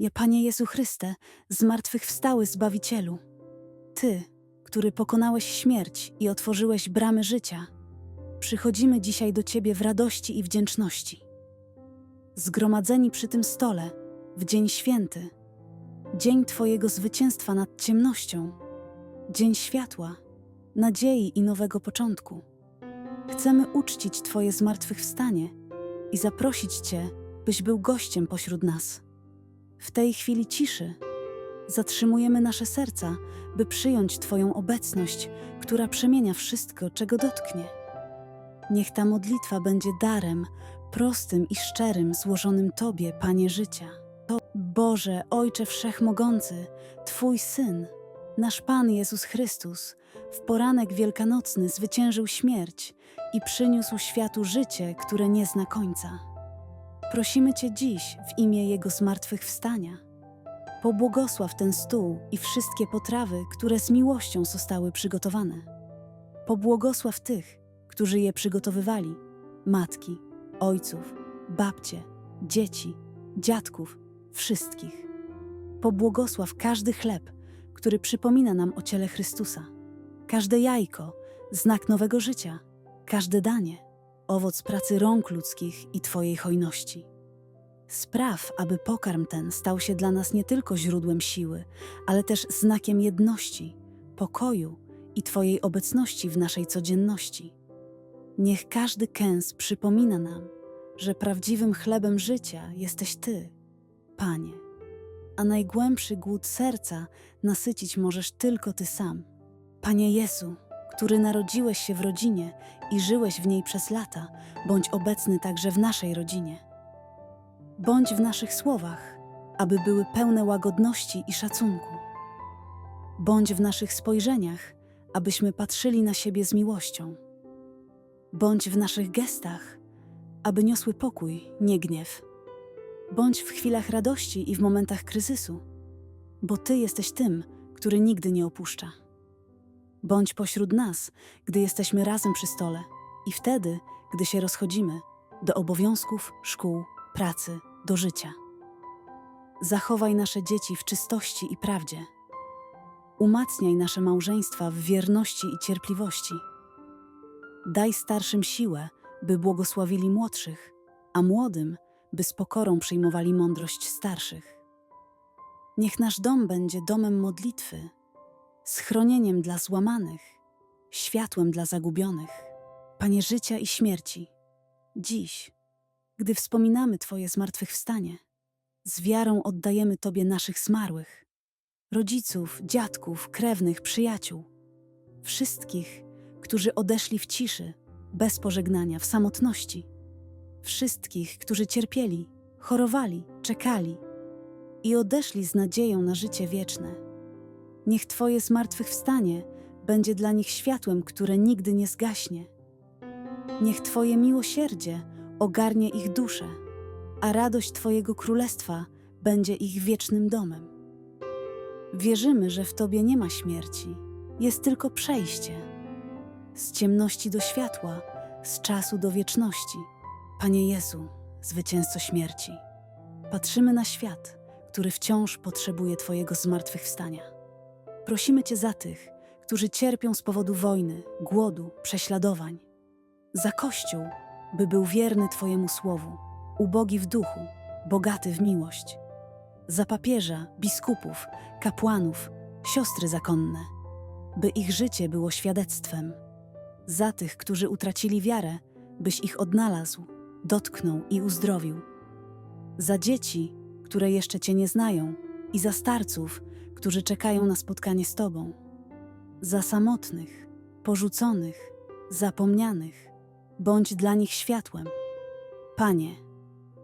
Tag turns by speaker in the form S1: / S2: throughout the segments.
S1: Ja, Panie Jezu Chryste, zmartwychwstały Zbawicielu. Ty, który pokonałeś śmierć i otworzyłeś bramy życia, przychodzimy dzisiaj do Ciebie w radości i wdzięczności. Zgromadzeni przy tym stole, w dzień święty, dzień Twojego zwycięstwa nad ciemnością, dzień światła, nadziei i nowego początku. Chcemy uczcić Twoje zmartwychwstanie i zaprosić Cię, byś był gościem pośród nas. W tej chwili ciszy zatrzymujemy nasze serca, by przyjąć Twoją obecność, która przemienia wszystko, czego dotknie. Niech ta modlitwa będzie darem, prostym i szczerym, złożonym Tobie, Panie życia. To Boże, Ojcze Wszechmogący, Twój Syn, nasz Pan Jezus Chrystus, w poranek wielkanocny zwyciężył śmierć i przyniósł światu życie, które nie zna końca. Prosimy Cię dziś w imię Jego zmartwychwstania. Pobłogosław ten stół i wszystkie potrawy, które z miłością zostały przygotowane. Pobłogosław tych, którzy je przygotowywali matki, ojców, babcie, dzieci, dziadków, wszystkich. Pobłogosław każdy chleb, który przypomina nam o ciele Chrystusa, każde jajko, znak nowego życia, każde danie, owoc pracy rąk ludzkich i Twojej hojności. Spraw, aby pokarm ten stał się dla nas nie tylko źródłem siły, ale też znakiem jedności, pokoju i Twojej obecności w naszej codzienności. Niech każdy kęs przypomina nam, że prawdziwym chlebem życia jesteś Ty, Panie, a najgłębszy głód serca nasycić możesz tylko Ty sam. Panie Jezu, który narodziłeś się w rodzinie i żyłeś w niej przez lata, bądź obecny także w naszej rodzinie. Bądź w naszych słowach, aby były pełne łagodności i szacunku. Bądź w naszych spojrzeniach, abyśmy patrzyli na siebie z miłością. Bądź w naszych gestach, aby niosły pokój, nie gniew. Bądź w chwilach radości i w momentach kryzysu, bo Ty jesteś tym, który nigdy nie opuszcza. Bądź pośród nas, gdy jesteśmy razem przy stole i wtedy, gdy się rozchodzimy do obowiązków, szkół, pracy, do życia. Zachowaj nasze dzieci w czystości i prawdzie. Umacniaj nasze małżeństwa w wierności i cierpliwości. Daj starszym siłę, by błogosławili młodszych, a młodym, by z pokorą przyjmowali mądrość starszych. Niech nasz dom będzie domem modlitwy, schronieniem dla złamanych, światłem dla zagubionych. Panie życia i śmierci, dziś, gdy wspominamy Twoje zmartwychwstanie, z wiarą oddajemy Tobie naszych zmarłych, rodziców, dziadków, krewnych, przyjaciół, wszystkich, którzy odeszli w ciszy, bez pożegnania, w samotności, wszystkich, którzy cierpieli, chorowali, czekali i odeszli z nadzieją na życie wieczne. Niech Twoje zmartwychwstanie będzie dla nich światłem, które nigdy nie zgaśnie. Niech Twoje miłosierdzie ogarnie ich duszę, a radość Twojego królestwa będzie ich wiecznym domem. Wierzymy, że w Tobie nie ma śmierci, jest tylko przejście z ciemności do światła, z czasu do wieczności. Panie Jezu, zwycięzco śmierci, patrzymy na świat, który wciąż potrzebuje Twojego zmartwychwstania. Prosimy Cię za tych, którzy cierpią z powodu wojny, głodu, prześladowań, za Kościół, by był wierny Twojemu słowu, ubogi w duchu, bogaty w miłość, za papieża, biskupów, kapłanów, siostry zakonne, by ich życie było świadectwem, za tych, którzy utracili wiarę, byś ich odnalazł, dotknął i uzdrowił, za dzieci, które jeszcze Cię nie znają, i za starców, którzy czekają na spotkanie z Tobą, za samotnych, porzuconych, zapomnianych, bądź dla nich światłem. Panie,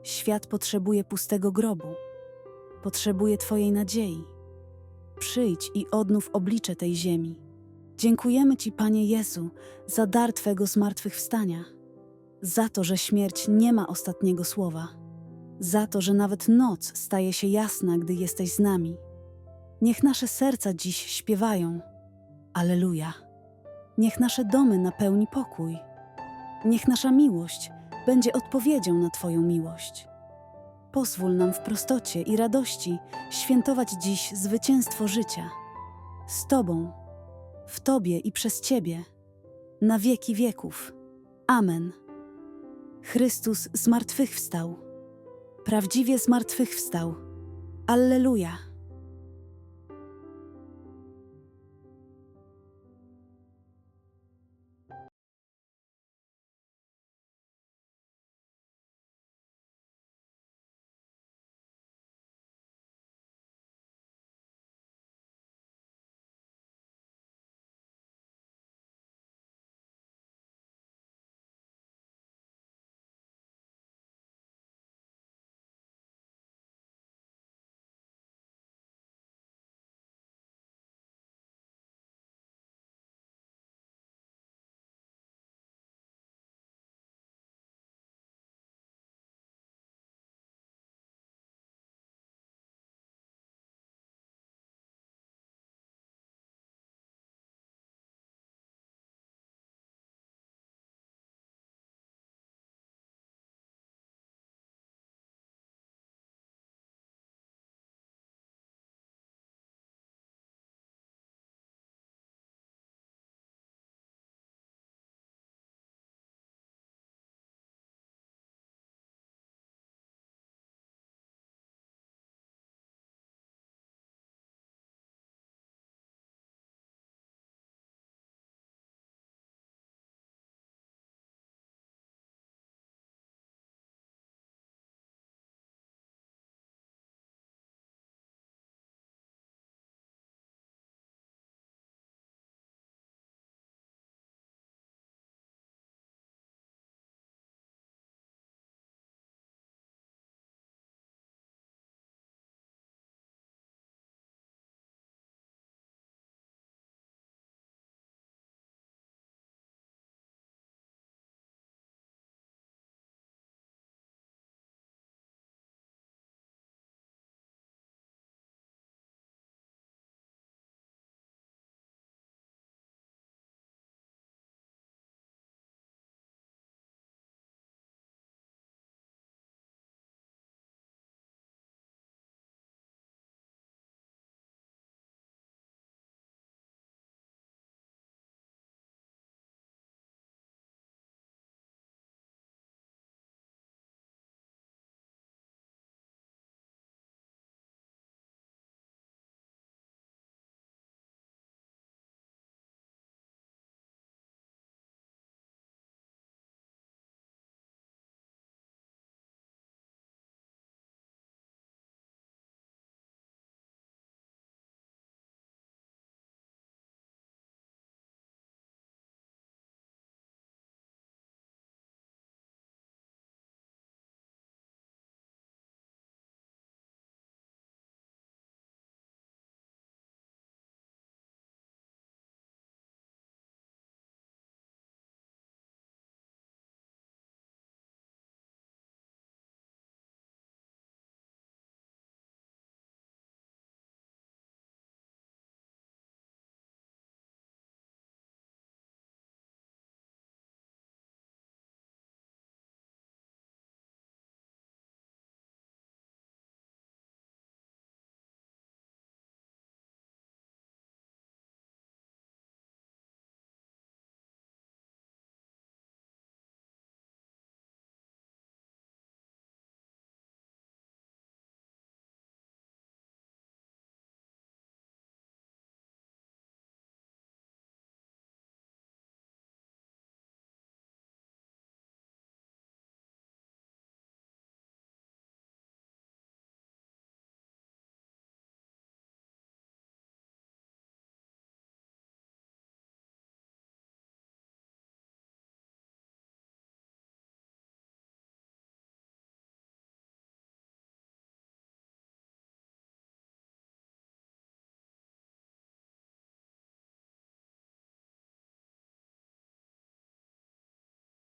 S1: świat potrzebuje pustego grobu, potrzebuje Twojej nadziei. Przyjdź i odnów oblicze tej ziemi. Dziękujemy Ci, Panie Jezu, za dar Twego zmartwychwstania, za to, że śmierć nie ma ostatniego słowa, za to, że nawet noc staje się jasna, gdy jesteś z nami. Niech nasze serca dziś śpiewają. Aleluja. Niech nasze domy napełni pokój. Niech nasza miłość będzie odpowiedzią na Twoją miłość. Pozwól nam w prostocie i radości świętować dziś zwycięstwo życia. Z Tobą, w Tobie i przez Ciebie, na wieki wieków. Amen. Chrystus zmartwychwstał. Prawdziwie zmartwychwstał. Alleluja.